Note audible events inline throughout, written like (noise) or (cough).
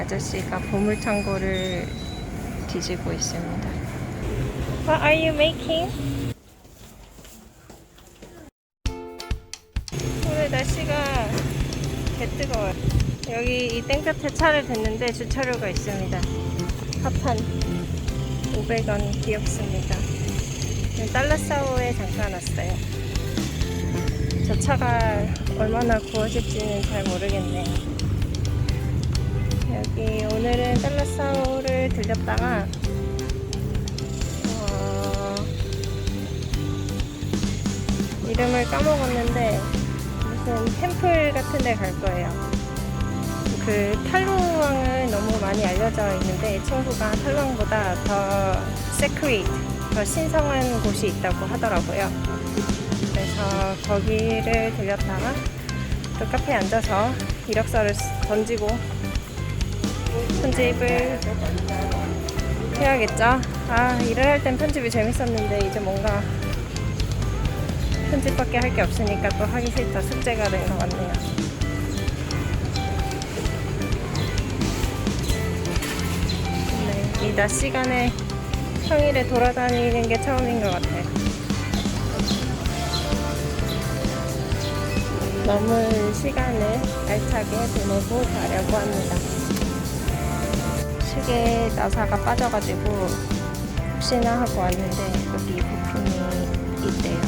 아저씨가 보물창고를 뒤지고 있습니다. What are you making? 오늘 날씨가 개 뜨거워요. 여기 이 땡볕에 차를 댔는데 주차료가 있습니다. 합한 500원 귀엽습니다. 달라싸오에 잠깐 왔어요. 저 차가 얼마나 구워질지는 잘 모르겠네요. 들렸다가 어, 이름을 까먹었는데 무슨 템플 같은 데 갈 거예요. 그 탈루왕은 너무 많이 알려져 있는데 이 친구가 탈루왕보다 더 세크릿, 더 신성한 곳이 있다고 하더라고요. 그래서 거기를 들렸다가 또 카페에 앉아서 이력서를 쓰- 던지고 편집을 해야겠죠. 아, 일을 할 땐 편집이 재밌었는데 이제 뭔가 편집밖에 할 게 없으니까 또 하기 싫다 숙제가 된 것 같네요. 네, 이 낮 시간에 평일에 돌아다니는 게 처음인 것 같아요. 남은 시간을 알차게 보내고 가려고 합니다. 시계 나사가 빠져가지고 혹시나 하고 왔는데 여기 부품이 있대요.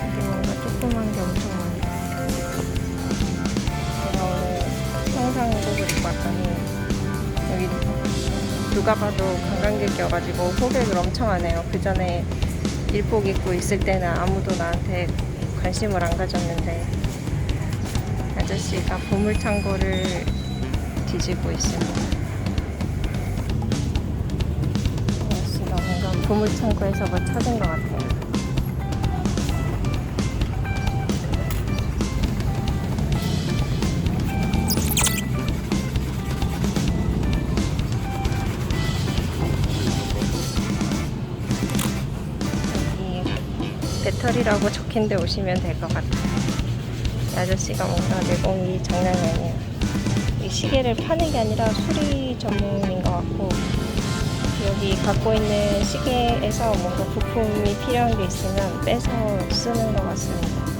여기 뭔가 조그만 게 엄청 많아요. 제가 오늘 평상복을 입고 왔더니 여기 누가 봐도 관광객이어가지고 호객을 엄청 하네요. 그 전에 일복 입고 있을 때는 아무도 나한테 관심을 안 가졌는데 아저씨가 보물창고를 뒤지고 있습니다. 아저씨가 뭔가 보물창고에서 뭐 찾은 것 같아요. 배터리라고 적힌 데 오시면 될 것 같아요. 이 아저씨가 뭔가 내공이 장난이 아니에요. 이 시계를 파는 게 아니라 수리 전문인 것 같고 여기 갖고 있는 시계에서 뭔가 부품이 필요한 게 있으면 빼서 쓰는 것 같습니다.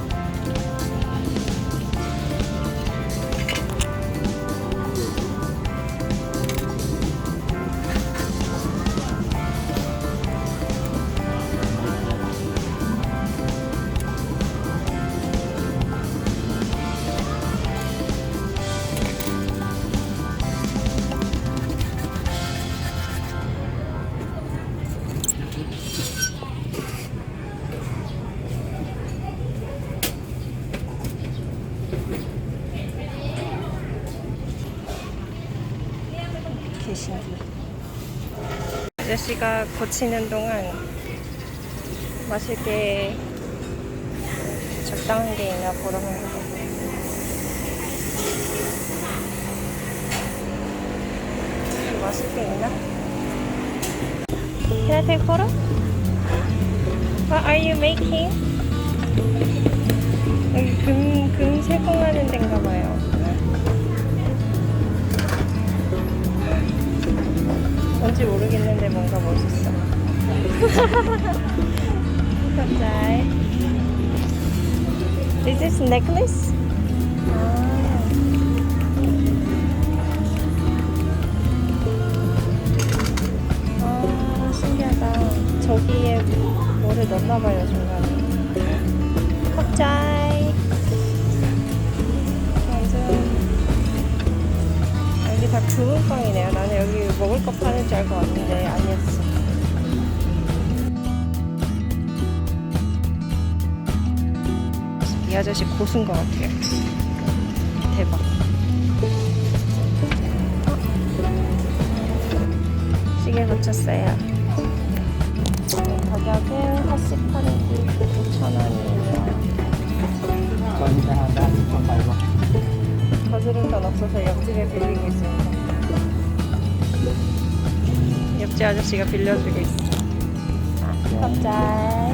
계신기. 아저씨가 고치는 동안 마실 게 적당한 게 있나 보러 간 거고. 마실 게 있나? Can I take photo? What are you making? 금, 금 세공하는 데인가 봐요. 뭔지 모르겠는데 뭔가 멋있어. (laughs) 갑자기. Is this necklace? 파는 줄 알고 왔는데 아니었어. 이 아저씨 고수인 것 같아요. 대박. 어? 시계 고쳤어요. 가격은 핫식 파는 게 5,000원이에요. 저희가 하다 좀 말고 거스른 돈 없어서 옆집에 빌리고 있습니다. 옆집 아저씨가 빌려주고 있어. 갑자기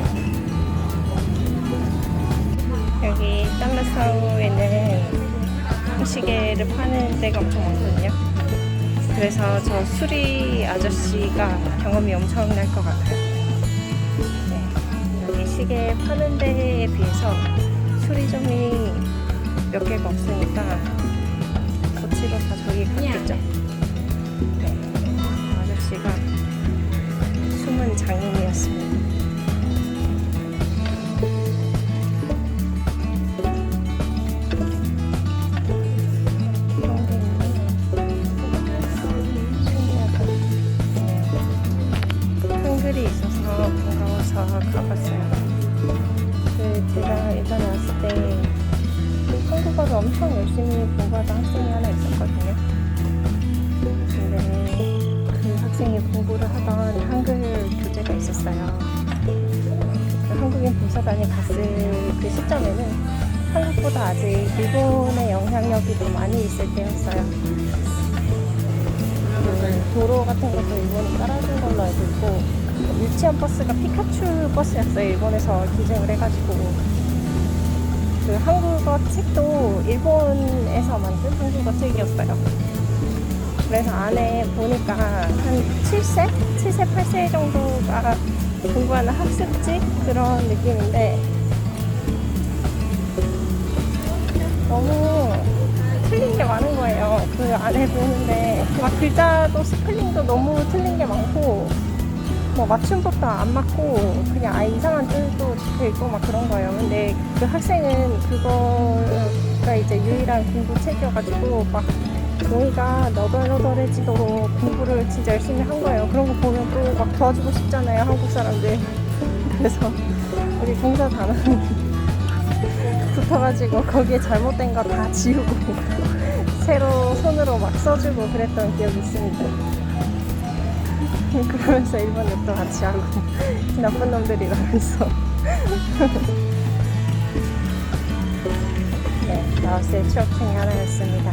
여기 달러사우에는 시계를 파는 데가 엄청 많거든요. 그래서 저 수리 아저씨가 경험이 엄청날 것 같아요. 네, 여기 시계 파는 데에 비해서 수리점이 몇 개가 없으니까 고치러 다 저기 갔겠죠. 네, 아저씨가 숨은 장인이었습니다. 한글이 있어서 반가워서 가봤어요. 그 제가 예전에 왔을 때 한국어를 엄청 열심히 공부하던 학생이 하나 있었거든요. 근데 그 학생이 공부를 하던 한글 교재가 있었어요. 그 한국인 도서관에 갔을 그 시점에는 한국보다 아직 일본의 영향력이 더 많이 있을 때였어요. 그 도로 같은 것도 일본이 깔아준 걸로 알고 있고 유치원 버스가 피카츄 버스였어요. 일본에서 기증을 해가지고 그 한국어 책도 일본에서 만든 한국어 책이었어요. 그래서 안에 보니까 한 7세? 7세, 8세 정도가 공부하는 학습지 그런 느낌인데 너무 틀린 게 많은 거예요. 그 안에 보는데 막 글자도 스펠링도 너무 틀린 게 많고 뭐 맞춤법도 안 맞고 그냥 아예 이상한 뜻도 적혀 있고 막 그런 거예요. 근데 그 학생은 그거가 이제 유일한 공부 책이어가지고 막 종이가 너덜너덜해지도록 공부를 진짜 열심히 한 거예요. 그런 거 보면 또 막 도와주고 싶잖아요, 한국 사람들. 그래서 우리 공사 단원 (laughs) 붙어가지고 거기에 잘못된 거 다 지우고 (laughs) 새로 손으로 막 써주고 그랬던 기억이 있습니다. (laughs) 그러면서 일본 욕도 같이 하고 나쁜 놈들이 라면서 네, 라오스의 추억 중에 하나였습니다.